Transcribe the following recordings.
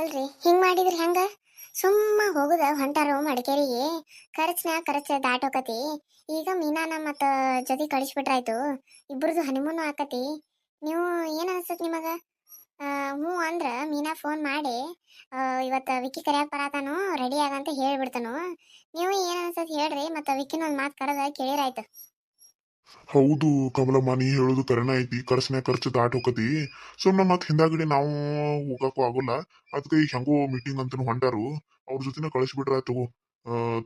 ಅಲ್ರಿ, ಹಿಂಗ್ ಮಾಡಿದ್ರಿ ಹೆಂಗ? ಸುಮ್ಮ ಹೋಗುದ ಹೊಂಟಾರು ಮಡಿಕೇರಿಗೆ. ಖರ್ಚ್ನ ಖರ್ಚು ದಾಟೋಕತಿ ಈಗ ಮೀನಾನ ಮತ್ತ ಜೊತೆ ಕಳಿಸ್ಬಿಟ್ರಾಯ್ತು. ಇಬ್ಬರದು ಹನಿಮೂನು ಆಕತಿ. ನೀವು ಏನ್ ಅನ್ಸತ್ ನಿಮಗ? ಹ್ಞೂ ಅಂದ್ರ ಮೀನಾ ಫೋನ್ ಮಾಡಿ ಇವತ್ತು ವಿಕಿ ವಿಕ್ಕಿ ಕರಿಯಾಕ್ ಬರತಾನು ರೆಡಿ ಆಗಂತ ಹೇಳ್ಬಿಡ್ತಾನು. ನೀವು ಏನ್ ಅನ್ಸತ್ ಹೇಳ್ರಿ, ಮತ್ತ ವಿಕ್ಕಿನ ಒಂದು ಮಾತು ಕರೆದ ಕೇಳಿರಾಯ್ತು. ಹೌದು ಕಮಲಮ್ಮ ನೀ ಹೇಳೋದು ಕರೆನ ಐತಿ ಖರ್ಚನ್ಯಾಗ ಖರ್ಚು ದಾಟ್ ಹೋಗತಿ ಸುಮ್ಮನೆ ಮತ್ತೆ ಹಿಂದಾಗಡಿ ನಾವು ಹೋಗಕ್ಕೂ ಆಗೋಲ್ಲ. ಅದಕ್ಕೆ ಈಗ ಹೆಂಗೋ ಮೀಟಿಂಗ್ ಅಂತ ಹೊಂಟಾರು. ಅವ್ರ ಜೊತೆನ ಕಳಿಸ್ಬಿಟ್ರ, ತಗೋ.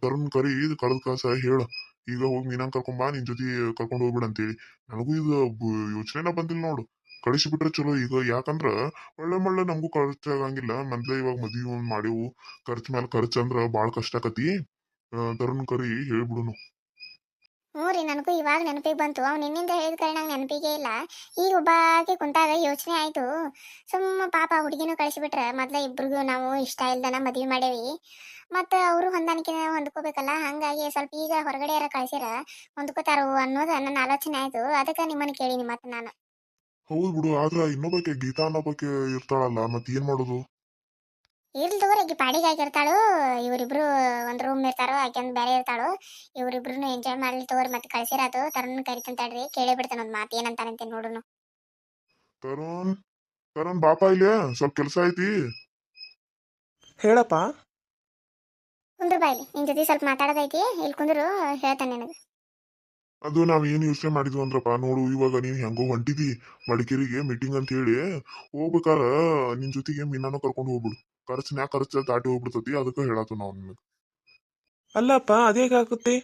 ತರುಣ್ ಕರಿ ಕಳೆದ ಕಾಸ ಹೇಳ. ಈಗ ಹೋಗಿ ಮೀನಾನ್ ಕರ್ಕೊಂಬಾ ನಿನ್ ಜೊತೆ ಕರ್ಕೊಂಡು ಹೋಗ್ಬಿಡ ಅಂತೇಳಿ. ನನಗೂ ಇದು ಯೋಚನೆನ ಬಂದಿಲ್ಲ ನೋಡು. ಕಳಿಸಿಬಿಟ್ರೆ ಚಲೋ ಈಗ. ಯಾಕಂದ್ರ ಒಳ್ಳೆ ಮಳ್ಳೆ ನಮಗೂ ಖರ್ಚಾಗಂಗಿಲ್ಲ. ಮೊದ್ಲೇ ಇವಾಗ ಮದ್ವಿ ಒಂದ್ ಮಾಡೇವು ಖರ್ಚ್ ಮೇಲೆ ಖರ್ಚ್ ಅಂದ್ರ ಬಾಳ ಕಷ್ಟ ಆಕತಿ. ತರುಣ್ ಕರಿ ಹೇಳ್ಬಿಡುನು ಹ್ಞೂ ನನಗೂ ಇವಾಗ ನೆನಪಿಗೆ ಬಂತು. ಅವ್ನು ನಿನ್ನಿಂದ ಹೇಳಿದ ಕಾರಣ ನೆನಪಿಗೆ ಇಲ್ಲ. ಈಗ ಒಬ್ಬಾಕಿ ಕುಂತಾಗ ಯೋಚನೆ ಆಯ್ತು. ಸುಮ್ಮ ಪಾಪ ಹುಡುಗಿನೂ ಕಳಿಸಿಬಿಟ್ರೆ. ಮೊದ್ಲ ಇಬ್ರಿಗೂ ನಾವು ಇಷ್ಟ ಇಲ್ದನ ಮದ್ವೆ ಮಾಡೇವಿ. ಮತ್ತು ಅವರು ಹೊಂದಾಣಿಕೆ ಹೊಂದ್ಕೋಬೇಕಲ್ಲ? ಹಾಗಾಗಿ ಸ್ವಲ್ಪ ಈಗ ಹೊರಗಡೆ ಯಾರ ಕಳಿಸಿರ, ಹೊಂದ್ಕೋತಾರೋ ಅನ್ನೋದು ನನ್ನ ಆಲೋಚನೆ ಆಯ್ತು. ಅದಕ್ಕೆ ನಿಮ್ಮನ್ನು ಕೇಳೀನಿ ಮತ್ತೆ ನಾನು. ಹೌದು ಬಿಡು. ಆದ್ರೆ ಇನ್ನೊಬ್ಬಕ್ಕೆ ಗೀತಾ ಅನ್ನೋಬಕ್ಕೆ ಇರ್ತಾಳಲ್ಲ, ಮತ್ತೆ ಏನ್ ಮಾಡೋದು? ಇರ್ಲಿ ತಗೋರಿ ಆಕಿ ಪಾಡಿಗೆ ಆಗಿರ್ತಾಳು ಇವರಿಬ್ರು ಒಂದು ರೂಮ್ ಇರ್ತಾರೋ ಆಕೆ ಒಂದು ಬೇರೆ ಇರ್ತಾಳು ಇವರಿಬ್ರು ಎಂಜಾಯ್ ಮಾಡ್ಲಿ ತಗೋರಿ ಮತ್ತೆ ಕಳ್ಸಿರಾತು ತರುಣ್ ಕರಿತಂತಾಳ್ರಿ ಕೇಳೇ ಬಿಡ್ತಾನ ಒಂದು ಮಾತು ಏನಂತಾನಂತೆ ನೋಡುನು. ತರುಣ್ ತರುಣ್ ಬಾಪ ಇಲ್ಲಿ ಸ್ವಲ್ಪ ಕೆಲಸ ಐತಿ. ಹೇಳಪ್ಪ. ಕುಂದ್ರು ಬಾ ಇಲ್ಲಿ ನಿನ್ ಜೊತೆ ಸ್ವಲ್ಪ ಮಾತಾಡೋದೈತಿ ಇಲ್ಲಿ ಕುಂದ್ರು ಹೇಳ್ತಾನೆ ನಿನಗೆ. ಅದು ನಾವು ಏನು ಯೋಚನೆ ಮಾಡಿದ್ವಿ ಅಂದ್ರಪ್ಪ ನೋಡು ಇವಾಗ ನೀನ್ ಹೆಂಗೋ ಹೊಂಟಿದಿ ಮಡಿಕೇರಿಗೆ ಮೀಟಿಂಗ್ ಅಂತ ಹೇಳಿ ಹೋಗ್ಬೇಕಾರ ನಿನ್ ಜೊತೆಗೆ ಮೀನಾನು ಕರ್ಕೊಂಡು ಹೋಗ್ಬಿಡು. ಖರ್ಚನ್ಯಾಗ ಖರ್ಚು ದಾಟಿ ಹೋಗ್ಬಿಡ್ತತಿ, ಅದಕ್ಕೆ ಹೇಳತ್ತು ನಾವ್ ನಿಮಗೆ. ಅಲ್ಲಪ್ಪ ಅದೇಗಾಗುತ್ತೆ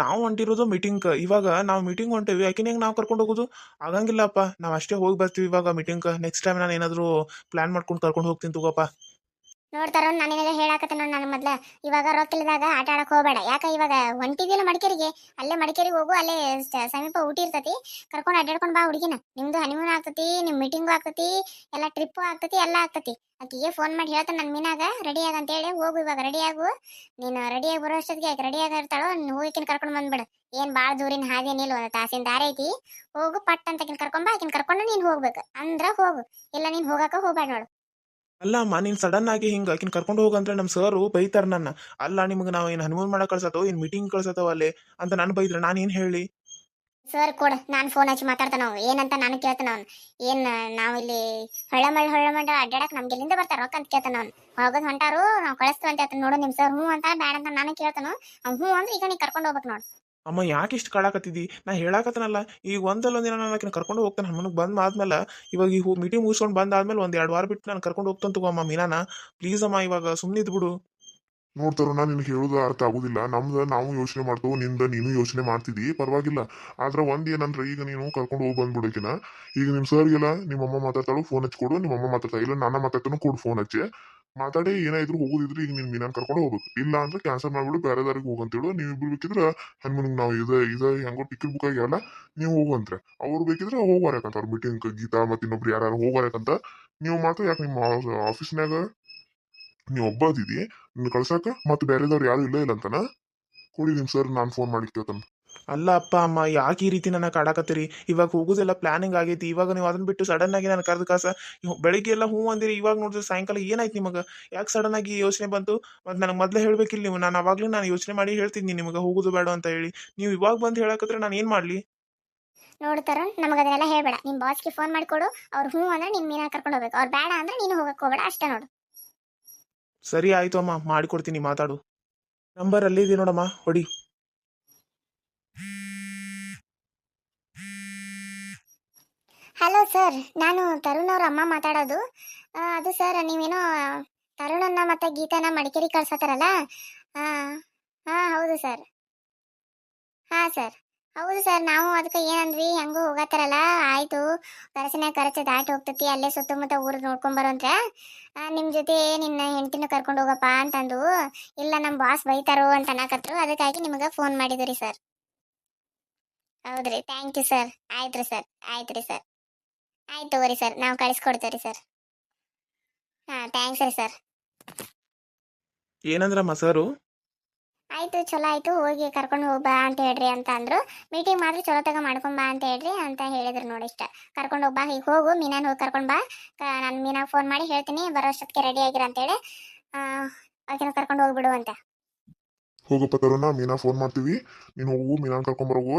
ನಾವು ಹೊಂಟಿರೋದು ಮೀಟಿಂಗ್ ಇವಾಗ ನಾವು ಮೀಟಿಂಗ್ ಹೊಂಟೇವಿ ಯಾಕಿನ ಹೆಂಗೆ ನಾವು ಕರ್ಕೊಂಡು ಹೋಗೋದು? ಆಗಂಗಿಲ್ಲಪ್ಪ, ನಾವು ಅಷ್ಟೇ ಹೋಗಿ ಬರ್ತೀವಿ ಇವಾಗ ಮೀಟಿಂಗ್ ನೆಕ್ಸ್ಟ್ ಟೈಮ್ ನಾನು ಏನಾದರೂ ಪ್ಲಾನ್ ಮಾಡ್ಕೊಂಡು ಕರ್ಕೊಂಡು ಹೋಗ್ತೀನಿ ತಗೋಪ್ಪ ನೋಡ್ತಾರ ನಾನು ಹೇಳಾಕತ್ತ ನೋಡಿ ನನ್ನ ಮೊದ್ಲ. ಇವಾಗ ರೊಕ್ಕಿಲ್ದಾಗ ಆಟ ಆಡಕ್ ಹೋಗ್ಬೇಡ. ಯಾಕ ಇವಾಗ ಹೊಂಟಿದಿಲ್ಲ ಮಡಿಕೇರಿಗೆ, ಅಲ್ಲೇ ಮಡಿಕೇರಿಗೆ ಹೋಗು, ಅಲ್ಲೇ ಸಮೀಪ ಊಟಿ ಇರ್ತತಿ. ಕರ್ಕೊಂಡು ಅಡ್ಡಾಡ್ಕೊಂಡು ಬಾ ಹುಡುಗಿನ. ನಿಮ್ದು ಹನಿಮೂನ್ ಆಗ್ತತಿ, ನಿಮ್ ಮೀಟಿಂಗು ಆಗ್ತತಿ, ಎಲ್ಲ ಟ್ರಿಪ್ಪು ಆಗ್ತತಿ, ಎಲ್ಲ ಆಗ್ತತಿ. ಆಕಿಗೆ ಫೋನ್ ಮಾಡಿ ಹೇಳ್ತಾನೆ ನನ್ನ ಮೀನಾಗ ರೆಡಿ ಆಗ ಅಂತ ಹೇಳಿ, ಹೋಗು ಇವಾಗ ರೆಡಿ ಆಗು. ನೀನು ರೆಡಿಯಾಗಿ ಬರೋ ಅಷ್ಟೊತ್ತಿಗೆ ಆಕೆ ರೆಡಿ ಆಗಿರ್ತಾಳೋ ನೀನು ಹೋಗಿಕಿನ ಕರ್ಕೊಂಡು ಬಂದ್ಬಿಡು. ಏನು ಭಾಳ ದೂರಿನ ಹಾದಿ ಒಂದು ತಾಸಿನ ದಾರಿ ಐತಿ. ಹೋಗು, ಪಟ್ ಅಂತ ಆಕಿನ ಕರ್ಕೊಂಡ್ ಬಾ, ಆಕಿನ ಕರ್ಕೊಂಡು ನೀನು ಹೋಗ್ಬೇಕು. ಅಂದ್ರ ಹೋಗು. ಇಲ್ಲ ನೀನು ಹೋಗಾಕ ಹೋಗ್ಬೇಡ ನೋಡು. ಅಲ್ಲ ಅಮ್ಮ ನೀನು ಸಡನ್ ಆಗಿ ಹಿಂಗೆ ಆಕಿನ ಕರ್ಕೊಂಡು ಹೋಗಂದ್ರೆ ನಮ್ಮ ಸರು ಬೈತಾರೆ ನನ್ನ. ಅಲ್ಲ, ನಿಮ್ಗೆ ನಾವು ಏನು ಹನುಮೂನ್ ಮಾಡಕ್ಕೆ ಕಳ್ಸತ್ತೋ, ಏನು ಮೀಟಿಂಗ್ ಕಳ್ಸತ್ತೋ ಅಲ್ಲಿ ಅಂತ ನಾನು ಬೈದ್ರೆ ನಾನು ಏನು ಹೇಳಿ? ಸರ್ ಕೊಡ. ನಾನು ಫೋನ್ ಹಚ್ಚಿ ಮಾತಾಡ್ತಾನ ಏನಂತ ನಾನು ಕೇಳ್ತಾನ ಅವ್ನು. ಏನ್, ನಾವು ಇಲ್ಲಿ ಹೊಳ್ಳ ಮಳ್ಳ ಹೊಳ್ಳ ಮಳ್ಳ ಅಡ್ಡಾಡಕ್ ನಮ್ಗೆ ಎಲ್ಲಿಂದ ಬರ್ತಾರ ರೊಕ್ಕ ಅಂತ ಕೇಳ್ತಾನ ಅವ್ನು. ಹೋಗೋದ್ ಹೊಂಟಾರು, ನಾವು ಕಳಿಸ್ತೀವಿ ಅಂತ ನೋಡು ನಿಮ್ ಸರ್ ಹ್ಞೂ ಅಂತ ಬೇಡ ಅಂತ ನಾನು ಕೇಳ್ತಾನ. ಅವ್ನು ಹ್ಞೂ ಅಂದ್ರೆ ಈಗ ನೀ ಕರ್ಕೊಂಡು ಹೋಗ್ಬೇಕು ನೋಡು. ಅಮ್ಮ ಯಾಕೆ ಇಷ್ಟು ಕಾಳಾಕತ್ತಿದ್ದಿ ನಾ ಹೇಳಾಕತ್ತನಲ್ಲ ಈಗ ಒಂದಲ್ಲ ಒಂದಿನ ನಾನು ಆಕಿನ ಕರ್ಕೊಂಡು ಹೋಗ್ತಾನೆ ಹನುಮನಿಗೆ ಬಂದ್ ಆದ್ಮೇಲೆ, ಇವಾಗ ಈ ಮೀಟಿಂಗ್ ಮುಗಿಸ್ಕೊಂಡು ಬಂದಾದ್ಮೇಲೆ ಒಂದು ಎರಡು ವಾರ ಬಿಟ್ಟು ನಾನು ಕರ್ಕೊಂಡು ಹೋಗ್ತಾನೆ ತಗೋ ಅಮ್ಮ ಮೀನಾನ. ಪ್ಲೀಸ್ ಅಮ್ಮ, ಇವಾಗ ಸುಮ್ಮನೆ ಇದ್ಬಿಡು ನೋಡ್ತಾರ ನಾನು ನಿನ್ಗೆ ಹೇಳೋದು ಅರ್ಥ ಆಗುದಿಲ್ಲ. ನಮ್ದು ನಾವು ಯೋಚನೆ ಮಾಡ್ತೇವೆ, ನಿಂದ ನೀನು ಯೋಚನೆ ಮಾಡ್ತಿದ್ದಿ ಪರವಾಗಿಲ್ಲ. ಆದ್ರೆ ಒಂದ್ ಏನಂದ್ರೆ, ಈಗ ನೀನು ಕರ್ಕೊಂಡು ಹೋಗಿ ಬಂದ್ಬಿಡಕಿನ ಈಗ ನಿಮ್ ಸರ್ಗೆಲ್ಲ ನಿಮ್ಮ ಅಮ್ಮ ಮಾತಾಡ್ತಾಳು ಫೋನ್ ಹಚ್ಕೊಡು ನಿಮ್ಮ ಅಮ್ಮ ಮಾತಾಡ್ತಾ ಇಲ್ಲ, ನಾನು ಮಾತಾಡ್ತಾನು, ಕೊಡು ಫೋನ್ ಹಚ್ಚಿ. ಮಾತಾಡಿ ಏನಾದ್ರು ಹೋಗೋದಿದ್ರೆ ಈಗ ನಿನ್ ಮೀನಾನ್ ಕರ್ಕೊಂಡು ಹೋಗ್ಬೇಕು. ಇಲ್ಲ ಅಂದ್ರೆ ಕ್ಯಾನ್ಸಲ್ ಮಾಡ್ಬಿಡು, ಬೇರೆ ದಾರಿಗೆ ಹೋಗಂತೇಳು ನೀವು ಇಬ್ರು ಬೇಕಿದ್ರ ಹನ್ಮನಿಗೆ ನಾವು ಇದ ಇದ ಹೆಂಗೋ ಟಿಕೆಟ್ ಬುಕ್ ಆಗ್ಯಾವಲ್ಲ ನೀವು ಹೋಗಂತ್ರೆ ಅವ್ರು ಬೇಕಿದ್ರೆ ಹೋಗ್ಬಾರಕಂತ ಅವ್ರ ಮೀಟಿಂಗ್ ಗೀತಾ ಮತ್ತೆ ಇನ್ನೊಬ್ರು ಯಾರು ಹೋಗ್ಬಾರಕಂತ ನೀವು ಮಾತ್ರ ಯಾಕೆ ನಿಮ್ಮ ಆಫೀಸ್ನಾಗ ನೀವು ಒಬ್ಬ ಅದಿದಿ ನಿನ್ನ ಕಳ್ಸಾಕ ಮತ್ತೆ ಬೇರೆದವ್ರು ಯಾರು ಇಲ್ಲ ಇಲ್ಲ ಅಂತನ? ಕೊಡಿ ನಿಮ್ ಸರ್ ನಾನು ಫೋನ್ ಮಾಡಿ ಕೇಳ್ತಾನೆ ಅಲ್ಲ ಅಪ್ಪ ಅಮ್ಮ ಯಾಕೆ ಈ ರೀತಿ ನನ್ನ ಕಾಡಾಕತ್ತೀರಿ? ಇವಾಗ ಹೋಗೋದೆಲ್ಲ ಪ್ಲಾನಿಂಗ್ ಆಗೈತಿ. ಇವಾಗ ನೀವು ಅದನ್ನ ಬಿಟ್ಟು ಸಡನ್ ಆಗಿ ನಾನು ಕರೆದ ಕಾಸ ಬೆಳಿಗ್ಗೆ ಎಲ್ಲ ಹೂ ಅಂದಿರಿ. ಇವಾಗ ನೋಡಿದ್ರೆ ಸಾಯಂಕಾಲ ಏನಾಯ್ತು ನಿಮಗೆ? ಯಾಕೆ ಸಡನ್ ಆಗಿ ಯೋಚನೆ ಬಂತು? ಮತ್ತೆ ನನಗೆ ಮೊದಲೇ ಹೇಳ್ಬೇಕಿಲ್ಲ ನೀವು. ನಾನು ಅವಾಗಲೂ ನಾನು ಯೋಚನೆ ಮಾಡಿ ಹೇಳ್ತಿದ್ದೀನಿ ನಿಮಗೆ ಹೋಗೋದು ಬೇಡ ಅಂತ ಹೇಳಿ. ನೀವು ಇವಾಗ ಬಂದು ಹೇಳಕತ್ರೆ ನಾನು ಏನು ಮಾಡಲಿ? ನೋಡ್ತಾರ ನಮಗೆ ಅದನ್ನೆಲ್ಲ ಹೇಳ್ಬೇಡ. ನಿಮ್ ಬಾಸ್ಗೆ ಫೋನ್ ಮಾಡಿಕೊಡು ಅವ್ರು ಹ್ಞೂ ಅಂದ್ರೆ ನಿಮ್ಮ ಮೀನಾ ಕರ್ಕೊಂಡು ಹೋಗ್ಬೇಕು. ಅವ್ರು ಬೇಡ ಅಂದ್ರೆ ನೀನು ಹೋಗಕ್ ಹೋಗ್ಬೇಡ. ಅಷ್ಟೇ ನೋಡು. ಸರಿ ಆಯ್ತು ಅಮ್ಮ. ಮಾಡಿಕೊಡ್ತೀನಿ ಮಾತಾಡು. ನಂಬರ್ ಅಲ್ಲಿ ಅಲ್ಲಿದೆ ನೋಡಮ್ಮ. ಹೊಡಿ. ಹಲೋ ಸರ್ ನಾನು ತರುಣ್ ಅವ್ರ ಅಮ್ಮ ಮಾತಾಡೋದು. ಅದು ಸರ್ ನೀವೇನೋ ತರುಣನ್ನ ಮತ್ತೆ ಗೀತಾನ ಮಡಿಕೇರಿ ಕಳ್ಸತ್ತಾರಲ್ಲ? ಹಾ ಹಾಂ, ಹೌದು ಸರ್ ಹಾ ಸರ್ ಹೌದು ಸರ್ ನಾವು ಅದಕ್ಕೆ ಏನಂದ್ವಿ? ಹೆಂಗೂ ಹೋಗತ್ತಾರಲ್ಲ? ಆಯ್ತು. ಕರಸಿನ ಖರ್ಚು ದಾಟಿ ಹೋಗ್ತತಿ. ಅಲ್ಲೇ ಸುತ್ತಮುತ್ತ ಊರು ನೋಡ್ಕೊಂಡ್ ಬರೋಂತ ನಿಮ್ಮ ಜೊತೆ ನಿನ್ನ ಹೆಂಡತಿನ ಕರ್ಕೊಂಡು ಹೋಗಪ್ಪ ಅಂತಂದು. ಇಲ್ಲ ನಮ್ಮ ಬಾಸ್ ಬೈತಾರೋ ಅಂತ ಅನ್ನಕತ್ರು. ಅದಕ್ಕಾಗಿ ನಿಮಗೆ ಫೋನ್ ಮಾಡಿದ್ರಿ ಸರ್ ಹೌದ್ರಿ. ಥ್ಯಾಂಕ್ ಯು ಸರ್ ಆಯ್ತು ರೀ ಸರ್ ಆಯ್ತು ರೀ ಸರ್ ಆಯ್ತು ತಗೋರಿ ಸರ್ ನಾವು ಕಳಿಸ್ಕೊಡ್ತೇವ್ರಿ ಸರ್. ಹಾಂ ಥ್ಯಾಂಕ್ಸ್ ರೀ ಸರ್. ಏನಂದ್ರಮ್ಮ ಸರು? ಆಯ್ತು ಚಲೋ ಆಯ್ತು ಹೋಗಿ ಕರ್ಕೊಂಡು ಹೋಗ್ಬಾ ಅಂತ ಹೇಳ್ರಿ ಅಂತ ಅಂದ್ರು. ಮೀಟಿಂಗ್ ಮಾತ್ರ ಚಲೋ ತಗ ಮಾಡ್ಕೊಂಡ್ ಬಾ ಅಂತ ಹೇಳ್ರಿ ಅಂತ ಹೇಳಿದ್ರು ನೋಡಿ ಇಷ್ಟ. ಕರ್ಕೊಂಡು ಹೋಗ್ಬಾ ಈಗ ಹೋಗು ಮೀನಾನ ಹೋಗಿ ಕರ್ಕೊಂಡು ಬಾ. ನಾನು ಮೀನಾಗ ಫೋನ್ ಮಾಡಿ ಹೇಳ್ತೀನಿ ಬರೋ ಅಷ್ಟೊತ್ತಿಗೆ ರೆಡಿ ಆಗಿರ ಅಂತೇಳಿ ಆಕಿನ ಕರ್ಕೊಂಡು ಹೋಗ್ಬಿಡು ಅಂತ. ಹೋಗಪ್ಪ ತರುಣ ಮೀನಾ ಫೋನ್ ಮಾಡ್ತೀವಿ. ನೀನು ಹೋಗು ಮೀನಾನ್ ಕರ್ಕೊಂಬರೋಗು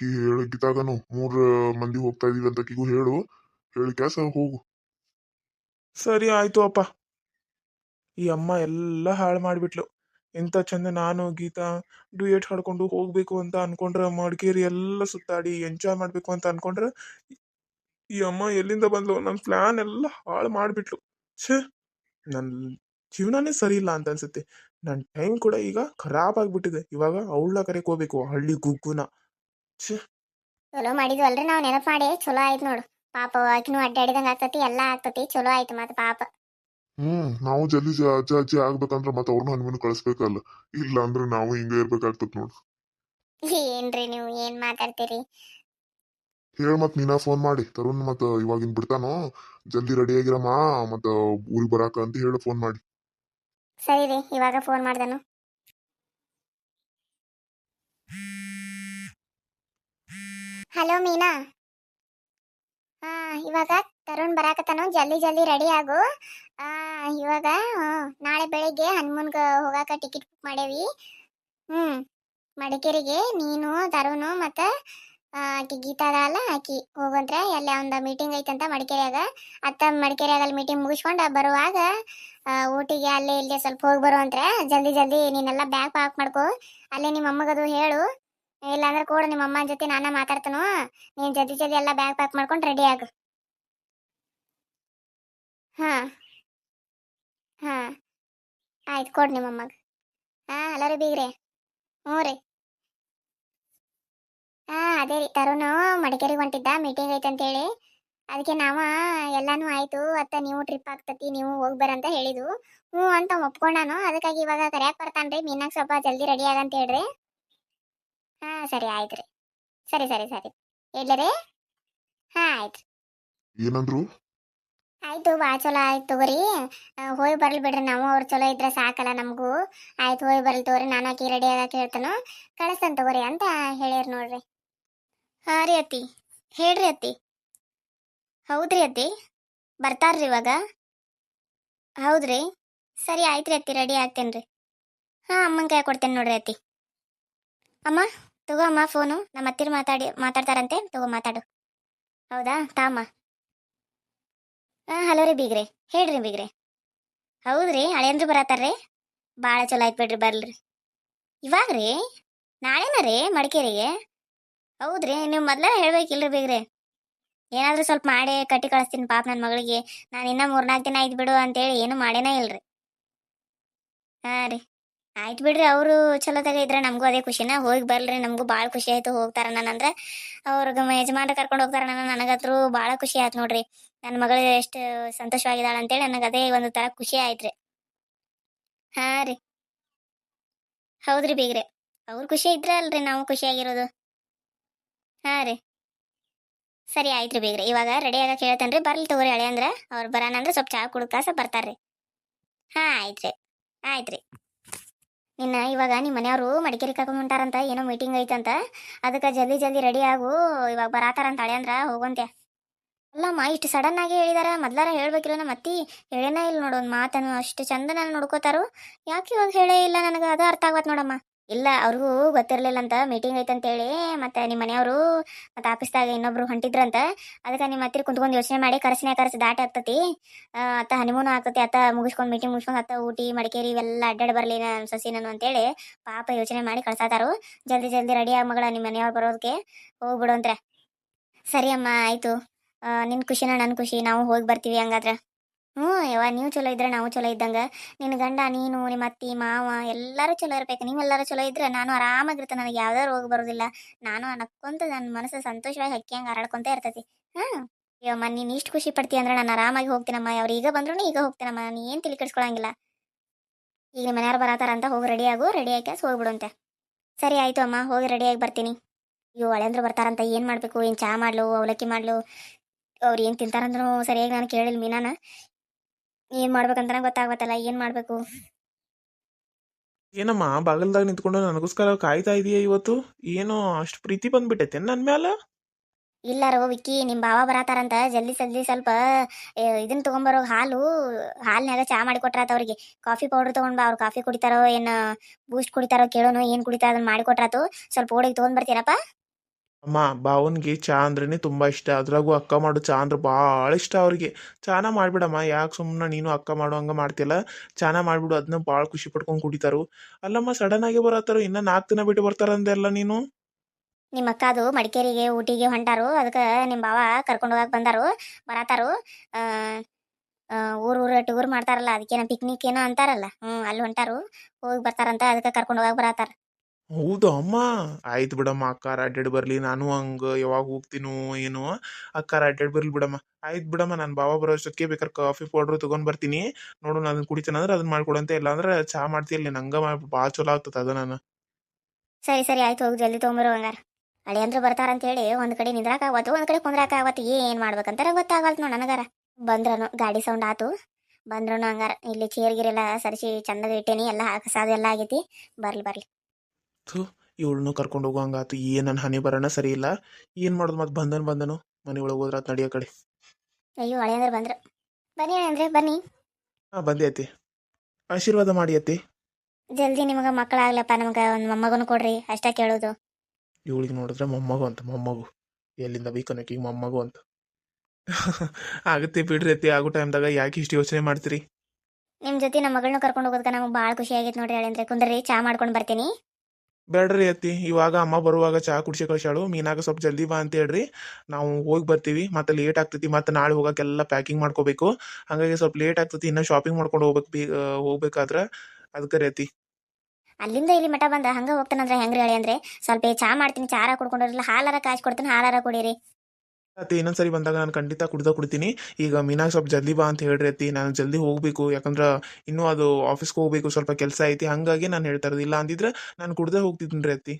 ಹೇಳು, ಗೀತಾಗನು. ಮೂರ್ ಮಂದಿ ಹೋಗ್ತಾ ಇದೀವಿ ಅಂತ ಕಿಗೂ ಹೇಳು. ಹೇಳಿ ಕ್ಯಾಸ, ಹೋಗು. ಸರಿ ಆಯ್ತು ಅಪ್ಪ. ಈ ಅಮ್ಮ ಎಲ್ಲ ಹಾಳು ಮಾಡಿಬಿಟ್ಲು. ಎಂತ ಚಂದ ನಾನು, ಗೀತಾ, ಡ್ಯೂಯೇಟ್ ಹಾಡ್ಕೊಂಡು ಹೋಗ್ಬೇಕು ಅಂತ ಅನ್ಕೊಂಡ್ರ, ಮಡಿಕೇರಿ ಎಲ್ಲ ಸುತ್ತಾಡಿ ಎಂಜಾಯ್ ಮಾಡ್ಬೇಕು ಅಂತ ಅನ್ಕೊಂಡ್ರ, ಈ ಅಮ್ಮ ಎಲ್ಲಿಂದ ಬಂದ್ಲು? ನನ್ನ ಪ್ಲಾನ್ ಎಲ್ಲ ಹಾಳು ಮಾಡಿಬಿಟ್ಲು. ಛೇ ನನ್ನ ಜೀವನನೇ ಸರಿ ಇಲ್ಲ ಅಂತ ಅನ್ಸುತ್ತೆ. ನನ್ನ ಟೈಮ್ ಕೂಡ ಈಗ ಖರಾಬ್ ಆಗ್ಬಿಟ್ಟಿದೆ. ಇವಾಗ ಅವಳ ಕರೆಕ್ ಹೋಗ್ಬೇಕು ಹಳ್ಳಿ ಗುಗ್ಗುನ. ಛೇ. ಚಲೋ ಮಾಡಿದ್ವಲ್ರಿ ನಾವು ನೆನಪು ಮಾಡಿ. ಚಲೋ ಆಯ್ತು ನೋಡು. ಪಾಪ ಆಕಿನೂ ಅಡ್ಡಾಡಿದಂಗೆ ಆಗ್ತತಿ ಎಲ್ಲ ಆಗ್ತತಿ. ಚಲೋ ಆಯ್ತು ಮತ್ತೆ ಪಾಪ. ಹ್ಮ್ ನಾವು ಜಲ್ದಿ ಜ- ಅಜ್ಜ ಅಜ್ಜಿ ಆಗ್ಬೇಕಂದ್ರ ಮತ್ತೆ ಅವ್ರನ್ನ ಹನುಮನ್ ಕಳಿಸ್ಬೇಕಲ್ಲ. ಇಲ್ಲ ಅಂದ್ರೆ ನಾವು ಹಿಂಗ ಇರ್ಬೇಕಾಗ್ತದ ನೋಡು. ಏನ್ರಿ ನೀವು? ಏನ್ ಮಾತಾಡ್ತೀರಿ? ಹೇಳ ಮತ್ ನೀನಾ ಫೋನ್ ಮಾಡಿ. ತರುಣ್ ಮತ್ತ ಇವಾಗಿನ್ ಬಿಡ್ತಾನೋ? ಜಲ್ದಿ ರೆಡಿ ಆಗಿರಮ್ಮ. ಮತ್ತ ಊರಿಗೆ ಬರಾಕ ಅಂತ ಹೇಳು ಫೋನ್ ಮಾಡಿ. ಸರಿ ರೀ, ಇವಾಗ ಫೋನ್ ಮಾಡ್ದನು. ಹಲೋ ಮೀನಾ. ಹಾ, ಇವಾಗ ತರುಣ್ ಬರಾಕತ್ತಾನು, ಜಲ್ದಿ ಜಲ್ದಿ ರೆಡಿ ಆಗು. ಇವಾಗ ನಾಳೆ ಬೆಳಿಗ್ಗೆ ಹನುಮನ್ಗೆ ಹೋಗಾಕ ಟಿಕೆಟ್ ಬುಕ್ ಮಾಡೇವಿ. ಹ್ಮ್, ಮಡಿಕೇರಿಗೆ, ನೀನು, ತರುಣು ಮತ್ತ ಆಕಿ ಗೀತಾ ಅಲ್ಲ ಆಕಿ ಹೋಗಂತ್ರ ಎಲ್ಲ ಒಂದು ಮೀಟಿಂಗ್ ಐತಂತ ಮಡಿಕೇರಿಯಾಗ. ಅತ್ತ ಮಡಿಕೇರಿಯಾಗಲ್ಲಿ ಮೀಟಿಂಗ್ ಮುಗಿಸ್ಕೊಂಡು ಬರುವಾಗ ಊಟಿಗೆ ಅಲ್ಲೇ ಇಲ್ಲೇ ಸ್ವಲ್ಪ ಹೋಗಿ ಬರುವಂತ್ರೆ ಜಲ್ದಿ ಜಲ್ದಿ ನೀನೆಲ್ಲ ಬ್ಯಾಗ್ ಪ್ಯಾಕ್ ಮಾಡ್ಕೋ, ಅಲ್ಲೇ ನಿಮ್ಮ ಅಮ್ಮಗದು ಹೇಳು. ಇಲ್ಲಾಂದ್ರೆ ಕೂಡ ನಿಮ್ಮ ಅಮ್ಮನ ಜೊತೆ ನಾನ ಮಾತಾಡ್ತಾನು, ನೀನು ಜಲ್ದಿ ಜಲ್ದಿ ಎಲ್ಲ ಬ್ಯಾಗ್ ಪ್ಯಾಕ್ ಮಾಡ್ಕೊಂಡು ರೆಡಿ ಆಗು. ಹಾ ಹಾ. ಆಯ್ತು ಕೊಡು ನಿಮ್ಮ ಅಮ್ಮಗ. ಹಾ ಅಲ್ಲ ರೀ ಬೀಗ್ರೆ. ಹ್ಞೂ ರೀ. ಹಾ ಅದೇ ರೀ. ತರುಣ್ ಮಡಿಕೇರಿಗೆ ಹೊಂಟಿದ್ದ ಮೀಟಿಂಗ್ ಐತೆ ಅಂತೇಳಿ. ಅದಕ್ಕೆ ನಾವ ಎಲ್ಲಾನು ಆಯ್ತು ಅತ್ತ ನೀವು ಟ್ರಿಪ್ ಆಗ್ತತಿ ನೀವು ಹೋಗಿ ಬರಂತ ಹೇಳಿದ್ವು. ಹ್ಞೂ ಅಂತ ಒಪ್ಕೊಂಡಾನು. ಅದಕ್ಕಾಗಿ ಇವಾಗ ಕರ್ಯಾಕ್ ಬರ್ತಾನ್ರಿ ಮೀನಾಗ ಸ್ವಲ್ಪ ಜಲ್ದಿ ರೆಡಿ ಆಗಂತ ಹೇಳ್ರಿ. ಹಾ ಸರಿ ಆಯ್ತು ರೀ. ಸರಿ ಸರಿ ಸರಿ. ಇಡ್ಲರಿ ಹಾ ಆಯ್ತು ಏನಂದ್ರು? ಆಯ್ತು ಭಾಳ ಚಲೋ ಆಯ್ತು ತಗೋರಿ. ಹೋಗಿ ಬರ್ಲಿ ಬಿಡ್ರಿ ನಾವು ಅವ್ರು ಚಲೋ ಇದ್ರೆ ಸಾಕಲ್ಲ ನಮಗೂ. ಆಯ್ತು ಹೋಗಿ ಬರ್ಲಿ ತಗೋರಿ. ನಾನು ಆಕಿ ರೆಡಿ ಆಗಕ್ಕೆ ಹೇಳ್ತಾನು. ಕಳಿಸ್ತಾನೆ ತಗೋರಿ ಅಂತ ಹೇಳಿರ್ ನೋಡ್ರಿ. ಹಾ ರೀ ಅತ್ತಿ. ಹೇಳ್ರಿ ಅತ್ತಿ. ಹೌದ್ರಿ ಅತ್ತಿ. ಬರ್ತಾರ್ರಿ ಇವಾಗ. ಹೌದ್ರಿ. ಸರಿ ಆಯ್ತು ರೀ ಅತ್ತಿ ರೆಡಿ ಆಗ್ತೇನೆ ರೀ ಹಾಂ ಅಮ್ಮನ ಕೈ ಕೊಡ್ತೇನೆ ನೋಡ್ರಿ ಅತ್ತಿ. ಅಮ್ಮ, ತಗೋ ಅಮ್ಮ ಫೋನು ನಮ್ಮ ಅತ್ತಿರ ಮಾತಾಡಿ, ಮಾತಾಡ್ತಾರಂತೆ. ತಗೋ ಮಾತಾಡು. ಹೌದಾ? ತಾಮ್ಮ ಹಾಂ, ಹಲೋ ರೀ ಬೀಗ್ರೆ. ಹೇಳ್ರಿ ಬೀಗ್ರೆ. ಹೌದ್ರಿ, ಹಳೆಯಂದ್ರು ಬರತ್ತಾರ್ರಿ. ಭಾಳ ಚಲೋ ಆಯ್ತು ಬಿಡ್ರಿ ಬರ್ಲ್ರಿ ಇವಾಗ ರೀ ನಾಳೆನ ರೀ, ಮಡಿಕೇರಿಗೆ? ಹೌದ್ರಿ, ನೀವು ಮೊದ್ಲ ಹೇಳ್ಬೇಕಿಲ್ರಿ ಬೇಗ್ರೆ. ಏನಾದರೂ ಸ್ವಲ್ಪ ಮಾಡಿ ಕಟ್ಟಿ ಕಳಿಸ್ತೀನಿ ಪಾಪ ನನ್ನ ಮಗಳಿಗೆ. ನಾನು ಇನ್ನೂ ಮೂರ್ನಾಲ್ಕು ದಿನ ಆಯ್ತು ಬಿಡು ಅಂತೇಳಿ ಏನು ಮಾಡೇನೇ ಇಲ್ರಿ. ಹಾಂ ರೀ. ಆಯ್ತು ಬಿಡ್ರಿ, ಅವರು ಚಲೋದಾಗ ಇದ್ರೆ ನಮಗೂ ಅದೇ ಖುಷಿನ. ಹೋಗಿ ಬರ್ಲಿ ನಮಗೂ ಭಾಳ ಖುಷಿ ಆಯ್ತು ಹೋಗ್ತಾರ ನನ್ನಂದ್ರೆ. ಅವ್ರಿಗೆ ಯಜಮಾನ್ರ ಕರ್ಕೊಂಡು ಹೋಗ್ತಾರ ನನ್ನ ನನಗತ್ರೂ ಭಾಳ ಖುಷಿ ಆಯ್ತು ನೋಡ್ರಿ. ನನ್ನ ಮಗಳು ಎಷ್ಟು ಸಂತೋಷವಾಗಿದ್ದಾಳೆ ಅಂತೇಳಿ ನನಗೆ ಅದೇ ಒಂದು ಥರ ಖುಷಿ ಆಯ್ತು ರೀ ಹಾಂ ರೀ. ಹೌದ್ರಿ ಬೀಗ್ರೆ. ಅವ್ರು ಖುಷಿ ಇದ್ರೆ ಅಲ್ರಿ, ನಾವು ಖುಷಿಯಾಗಿರೋದು ಹಾಂ ರೀ. ಸರಿ ಆಯ್ತು ರೀ ಬೇಗ್ರಿ, ಇವಾಗ ರೆಡಿ ಆಗಕ್ಕೆ ಹೇಳ್ತೇನೆ ರೀ ಬರ್ಲಿ ತಗೋರಿ ಹಳೆ ಅಂದ್ರೆ. ಅವ್ರು ಬರೋಣ ಅಂದ್ರೆ ಸ್ವಲ್ಪ ಚಹಾ ಕುಡ್ಕಾಸ ಬರ್ತಾರೆ ಹಾಂ ಆಯ್ತು ರೀ ಆಯ್ತು ರೀ ನಿನ್ನ ಇವಾಗ ನಿಮ್ಮ ಮನೆಯವರು ಮಡಿಕೇರಿ ಕರ್ಕೊಂಡು ಹೊಂಟಾರಂತ, ಏನೋ ಮೀಟಿಂಗ್ ಐತಂತ. ಅದಕ್ಕೆ ಜಲ್ದಿ ಜಲ್ದಿ ರೆಡಿ ಆಗು, ಇವಾಗ ಬರಾತಾರಂತ ಹಳೆ ಅಂದ್ರ ಹೋಗಂತೆ ಅಲ್ಲಮ್ಮ, ಇಷ್ಟು ಸಡನ್ ಆಗಿ ಹೇಳಿದಾರ. ಮೊದ್ಲಾರ ಹೇಳ್ಬೇಕಿಲ್ಲ ನಮ್ಮ ಅತ್ತಿ ಹೇಳೇನ ಇಲ್ಲ ನೋಡು ಒಂದು ಮಾತನ್ನು. ಅಷ್ಟು ಚಂದ ನಾನು ನೋಡ್ಕೋತಾರು. ಯಾಕೆ ಇವಾಗ ಹೇಳೇ ಇಲ್ಲ ನನಗೆ? ಅದು ಅರ್ಥ ಆಗತ್ ನೋಡಮ್ಮ. ಇಲ್ಲ, ಅವ್ರಿಗೂ ಗೊತ್ತಿರಲಿಲ್ಲ ಅಂತ ಮೀಟಿಂಗ್ ಐತಂತೇಳಿ, ಮತ್ತೆ ನಿಮ್ಮ ಮನೆಯವರು ಮತ್ತೆ ಆಫೀಸ್ದಾಗ ಇನ್ನೊಬ್ರು ಹೊಂಟಿದ್ರಂತ, ಅದಕ್ಕೆ ನಿಮ್ಮ ಹತ್ತಿರ ಕುಂತ್ಕೊಂಡು ಯೋಚನೆ ಮಾಡಿ ಕರ್ಸಿನ, ಕರ್ಸಿ ದಾಟಿ ಆಗ್ತತಿ. ಅತ್ತ ಹನಿಮೂನು ಆಗ್ತತಿ, ಅತ್ತ ಮುಗಿಸ್ಕೊಂಡು ಮೀಟಿಂಗ್ ಮುಗಿಸ್ಕೊಂಡು ಅತ್ತ ಊಟಿ, ಮಡಿಕೇರಿ ಇವೆಲ್ಲ ಅಡ್ಡಾಡಿ ಬರಲಿ ನನ್ನ ಸಸಿನನು ನಾನು ಅಂತೇಳಿ ಪಾಪ ಯೋಚನೆ ಮಾಡಿ ಕಳ್ಸಾತಾರು. ಜಲ್ದಿ ಜಲ್ದಿ ರೆಡಿ ಆಗ ಮಗಳ ನಿಮ್ಮ ಮನೆಯವ್ರು ಬರೋದಕ್ಕೆ ಹೋಗ್ಬಿಡು ಅಂತ್ರೆ. ಸರಿ ಅಮ್ಮ, ಆಯಿತು. ನಿನ್ನ ಖುಷಿನ ನನ್ನ ಖುಷಿ, ನಾವು ಹೋಗಿ ಬರ್ತೀವಿ ಹಂಗಾದ್ರೆ. ಹ್ಞೂ, ಯವ್ವ, ನೀವು ಚಲೋ ಇದ್ರೆ ನಾವು ಚಲೋ ಇದ್ದಂಗೆ. ನಿನ್ನ ಗಂಡ, ನೀನು, ನಿಮ್ಮ ಅತ್ತಿ, ಮಾವ, ಎಲ್ಲರೂ ಚಲೋ ಇರ್ಬೇಕು. ನೀವೆಲ್ಲರೂ ಚಲೋ ಇದ್ರೆ ನಾನು ಆರಾಮಾಗಿರ್ತೆ. ನನಗೆ ಯಾವ್ದಾರು ರೋಗ ಬರೋದಿಲ್ಲ. ನಾನು ನಕ್ಕೊಂತ ನನ್ನ ಮನಸ್ಸು ಸಂತೋಷವಾಗಿ ಹಕ್ಕಿ ಹಂಗೆ ಹರಡ್ಕೊಂತ ಇರ್ತೈತಿ. ಹಾಂ? ಅಯ್ಯಮ್ಮ ನೀನು ಇಷ್ಟು ಖುಷಿ ಪಡ್ತೀಯ ಅಂದ್ರೆ ನಾನು ಆರಾಮಾಗಿ ಹೋಗ್ತೀನಮ್ಮ. ಅವ್ರು ಈಗ ಬಂದ್ರು ಈಗ ಹೋಗ್ತೀನಮ್ಮ. ನಾನು ಏನು ತಿಳಿ ಕೆಡ್ಸ್ಕೊಳಂಗಿಲ್ಲ. ಈಗ ನಿಮ್ಮ ಮನೆಯವ್ರು ಬರತಾರ ಅಂತ ಹೋಗಿ ರೆಡಿ ಆಗು ರೆಡಿ ಆಗಿ ಹೋಗ್ಬಿಡುಂತೆ. ಸರಿ, ಆಯಿತು ಅಮ್ಮ. ಹೋಗಿ ರೆಡಿಯಾಗಿ ಬರ್ತೀನಿ. ಅಯ್ಯೋ ಹಳೆಂದ್ರು ಬರ್ತಾರಂತ. ಏನು ಮಾಡಬೇಕು? ಏನು ಚಹಾ ಮಾಡ್ಲು, ಅವಲಕ್ಕಿ ಮಾಡ್ಲು? ಅವ್ರು ಏನು ತಿಂತಾರಂದ್ರೂ ಸರಿಯಾಗಿ ನಾನು ಕೇಳಿಲ್ಲ ಮೀನಾನ. ಏನು ಮಾಡ್ಬೇಕಂತ ಗೊತ್ತಾಗುತ್ತಲ್ಲ ಏನು ಮಾಡಬೇಕು? ಏನಮ್ಮ ಬಾಗಲ್ದಾಗ ನಿಂತ್ಕೊಂಡು ನನಗೋಸ್ಕರ ಕಾಯ್ತಾ ಇದೀಯ ಇವತ್ತು? ಏನೋ ಅಷ್ಟು ಪ್ರೀತಿ ಬಂದ್ಬಿಟ್ಟೈತೆ ನನ್ನ ಮ್ಯಾಲ? ಇಲ್ಲಾರೋ ವಿಕ್ಕಿ ನಿಮ್ಮ ಬಾವ ಬರತಾರಂತ ಜಲ್ದಿ ಜಲ್ದಿ ಸ್ವಲ್ಪ ಇದನ್ನ ತಗೊಂಬರೋ ಹಾಲು ಹಾಲ್ನ್ಯಾಗ ಚಾ ಮಾಡಿ ಕೊಟ್ರಾತ ಅವ್ರಿಗೆ. ಕಾಫಿ ಪೌಡರ್ ತಗೊಂಡ್ ಬಾ ಅವ್ರು ಕಾಫಿ ಕುಡಿತಾರೋ ಏನು ಬೂಸ್ಟ್ ಕುಡಿತಾರೋ ಕೇಳೋನು ಏನು ಕುಡಿತಾರ ಅದನ್ನ ಮಾಡಿ ಕೊಟ್ರಾತು. ಸ್ವಲ್ಪ ಓಡಿಗೆ ತಗೊಂಡ್ ಬರ್ತೀರಪ್ಪ? ಅಮ್ಮ ಬಾವನ್ಗೆ ಚಾ ಅಂದ್ರೇ ತುಂಬಾ ಇಷ್ಟ. ಅದ್ರಾಗೂ ಅಕ್ಕ ಮಾಡೋ ಚಾ ಅಂದ್ರೆ ಭಾಳ ಇಷ್ಟ ಅವ್ರಿಗೆ. ಚಾನ ಮಾಡಿಬಿಡಮ್ಮ, ಯಾಕೆ ಸುಮ್ಮನೆ ನೀನು ಅಕ್ಕ ಮಾಡೋ ಹಂಗ ಮಾಡ್ತಿಲ್ಲ ಚಾನ ಮಾಡಿಬಿಡು ಅದನ್ನ ಭಾಳ ಖುಷಿ ಪಡ್ಕೊಂಡು ಕುಡಿತಾರು. ಅಲ್ಲಮ್ಮ ಸಡನ್ ಆಗಿ ಬರತ್ತಾರು? ಇನ್ನ ನಾಲ್ಕು ದಿನ ಬಿಟ್ಟು ಬರ್ತಾರಂದೆಲ್ಲ ನೀನು? ನಿಮ್ಮ ಅಕ್ಕದು ಮಡಿಕೇರಿಗೆ, ಊಟಿಗೆ ಹೊಂಟಾರು. ಅದಕ್ಕೆ ನಿಮ್ಮ ಬಾವ ಕರ್ಕೊಂಡು ಹೋಗಕ್ಕೆ ಬಂದಾರು ಬರತಾರು ಊರು ಊರ್ ಟೂರ್ ಮಾಡ್ತಾರಲ್ಲ, ಅದಕ್ಕೇನೋ ಪಿಕ್ನಿಕ್ ಏನೋ ಅಂತಾರಲ್ಲ ಹ್ಞೂ ಅಲ್ಲಿ ಹೊಂಟಾರು. ಹೋಗಿ ಬರ್ತಾರಂತ, ಅದಕ್ಕೆ ಕರ್ಕೊಂಡು ಹೋಗಕ್ಕೆ ಬರತಾರ ಹೌದು ಅಮ್ಮ. ಆಯ್ತು ಬಿಡಮ್ಮ ಅಕ್ಕಾರ ಅಡ್ಡಾಡಿ ಬರ್ಲಿ ನಾನು ಹಂಗ ಯಾವಾಗ ಹೋಗ್ತೀನೋ ಏನೋ ಅಕ್ಕಾರ ಅಡ್ಡಾಡಿ ಬರ್ಲಿ ಬಿಡಮ್ಮ. ಆಯ್ತು ಬಿಡಮ್ಮ ನಾನು ಬಾವ ಬರೋ ಅಷ್ಟಕ್ಕೆ ಬೇಕಾದ್ರೆ ಕಾಫಿ ಪೌಡರ್ ತಗೊಂಡ್ ಬರ್ತೀನಿ. ನೋಡು ನಾನು ಅದನ್ನ ಕುಡಿತೀನಿ ಅಂದ್ರೆ ಅದನ್ನ ಮಾಡ್ಕೊಡಂತ ಇಲ್ಲ ಅಂದ್ರೆ ಚಾ ಮಾಡ್ತೀಯಲ್ಲ ನಂಗ ಭಾಳ ಚಲೋ ಆಗ್ತದೆ ಅದ ನಾನು. ಸರಿ ಸರಿ ಆಯ್ತು ಹೋಗಿ ಜಲ್ದಿ ತೊಗೊಂಬರು ಹಂಗಾರ. ಅಳಿಯಂದ್ರೆ ಬರ್ತಾರಂತ ಹೇಳಿ ಒಂದ್ ಕಡೆ ನಿಂದ್ರಾಕ ಆವತ್ತು ಒಂದ್ ಕಡೆ ಕುಂದ್ರಾಕ ಆವತ್ತು ಏನ್ ಮಾಡ್ಬೇಕಂತಾರ ಗೊತ್ತಾಗಲ್ತು ನೋಡ್ ನನಗಾರ. ಬಂದ್ರನು ಗಾಡಿ ಸೌಂಡ್ ಆತು. ಬಂದ್ರನು ಹಂಗಾರ ಇಲ್ಲಿ ಚೇರ್ ಗಿರೆಲ್ಲ ಸರಿಸಿ ಚಂದದ ಇಟ್ಟೇನಿ ಎಲ್ಲ ಹಾಕಸಾದ ಎಲ್ಲ ಆಗೈತಿ. ಬರ್ಲಿ ಬರ್ಲಿ. ಇವಳನ್ನು ಕರ್ಕೊಂಡು ಹೋಗೋಂಗಾತು ಏನು ನನ್ನ ಹನಿ ಬರೋಣ ಸರಿ ಇಲ್ಲ ಏನ್ ಮಾಡೋದು ಮತ್ತೆ ಬಂದನು ಬಂದನು ಮನೆ ಒಳಗೆ ಹೋದ್ರ ನಡಿಯೋ ಕಡೆ. ಅಯ್ಯೋ ಅಂದ್ರೆ ಬಂದ್ರು. ಬನ್ನಿ ಅಂದ್ರೆ ಬನ್ನಿ. ಹಾ ಬಂದೆ ಅತ್ತಿ. ಆಶೀರ್ವಾದ ಮಾಡಿ ಅತ್ತಿ. ಜಲ್ದಿ ನಿಮಗೆ ಮಕ್ಕಳಾಗ್ಲಪ್ಪ ನಮ್ಗೆ ಒಂದು ಮೊಮ್ಮಗನು ಕೊಡ್ರಿ ಅಷ್ಟೇ ಕೇಳೋದು. ಇವಳಿಗೆ ನೋಡಿದ್ರೆ ಮೊಮ್ಮಗು ಅಂತ ಮೊಮ್ಮಗು. ಎಲ್ಲಿಂದ ಬೇಕನ್ನೋಕೆ ಈಗ ಮೊಮ್ಮಗು ಅಂತ. ಆಗುತ್ತೆ ಬಿಡ್ರಿ ಅತ್ತಿ ಆಗೋ ಟೈಮ್ದಾಗ ಯಾಕೆ ಇಷ್ಟು ಯೋಚನೆ ಮಾಡ್ತೀರಿ? ನಿಮ್ಮ ಜೊತೆ ನಮ್ಮ ಮಗಳನ್ನ ಕರ್ಕೊಂಡು ಹೋಗೋದಕ್ಕೆ ನಮ್ಗೆ ಭಾಳ ಖುಷಿ ಆಗೈತೆ ನೋಡ್ರಿ ಅಳಿಯಂದ್ರೆ ಕುಂದ್ರಿ ಚಾ ಮಾಡ್ಕೊಂಡು ಬರ್ತೀನಿ. ಬೇಡ್ರಿ ಅತ್ತಿ, ಇವಾಗ ಅಮ್ಮ ಬರುವಾಗ ಚಹಾ ಕುಡಿಸಿ ಕಳ್ಸಾಳು ಮೀನಾಗ ಸ್ವಲ್ಪ ಜಲ್ದಿ ಬಾ ಅಂತ ಹೇಳ್ರಿ ನಾವು ಹೋಗಿ ಬರ್ತೀವಿ, ಮತ್ತೆ ಲೇಟ್ ಆಗ್ತೈತಿ, ಮತ್ತೆ ನಾಳೆ ಹೋಗಕ್ಕೆಲ್ಲ ಪ್ಯಾಕಿಂಗ್ ಮಾಡ್ಕೋಬೇಕು. ಹಾಗಾಗಿ ಸ್ವಲ್ಪ ಲೇಟ್ ಆಗ್ತೈತಿ, ಇನ್ನ ಶಾಪಿಂಗ್ ಮಾಡ್ಕೊಂಡು ಹೋಗ್ಬೇಕು ಬೇ ಹೋಗ್ಬೇಕಾದ್ರೆ ಅದಕ್ಕೆ ರೀ ಅತ್ತಿ. ಅಲ್ಲಿಂದ ಇಲ್ಲಿ ಮಠ ಬಂದ, ಹಂಗ ಹೋಗ್ತಾನಂದ್ರೆ ಹೆಂಗ್ರಿ ಹೇಳಿ ಅಂದ್ರೆ? ಸ್ವಲ್ಪ ಚಹಾ ಮಾಡ್ತೀನಿ ಚಾರ ಕುಡ್ಕೊಂಡಿರಲಿಲ್ಲ ಹಾಲಾರ ಕಾಯ್ಸಿ ಕೊಡ್ತೀನಿ, ಹಾಲಾರ ಕುಡೀರಿ. ಅತ್ತಿ ಇನ್ನೊಂದ್ಸರಿ ಬಂದಾಗ ನಾನು ಖಂಡಿತ ಕುಡ್ದ ಕುಡ್ತೀನಿ. ಈಗ ಮೀನಾಗ ಸ್ವಲ್ಪ ಜಲ್ದಿ ಬಾ ಅಂತ ಹೇಳ್ರಿ ಅತಿ ನಾನು ಜಲ್ದಿ ಹೋಗಬೇಕು, ಯಾಕಂದ್ರೆ ಇನ್ನೂ ಅದು ಆಫೀಸ್ಗೆ ಹೋಗಬೇಕು, ಸ್ವಲ್ಪ ಕೆಲಸ ಐತಿ. ಹಾಗಾಗಿ ನಾನು ಹೇಳ್ತಾ ಇರೋದು, ಇಲ್ಲ ಅಂದಿದ್ರೆ ನಾನು ಕುಡ್ದೇ ಹೋಗ್ತಿದ್ದೀನಿ ರೀ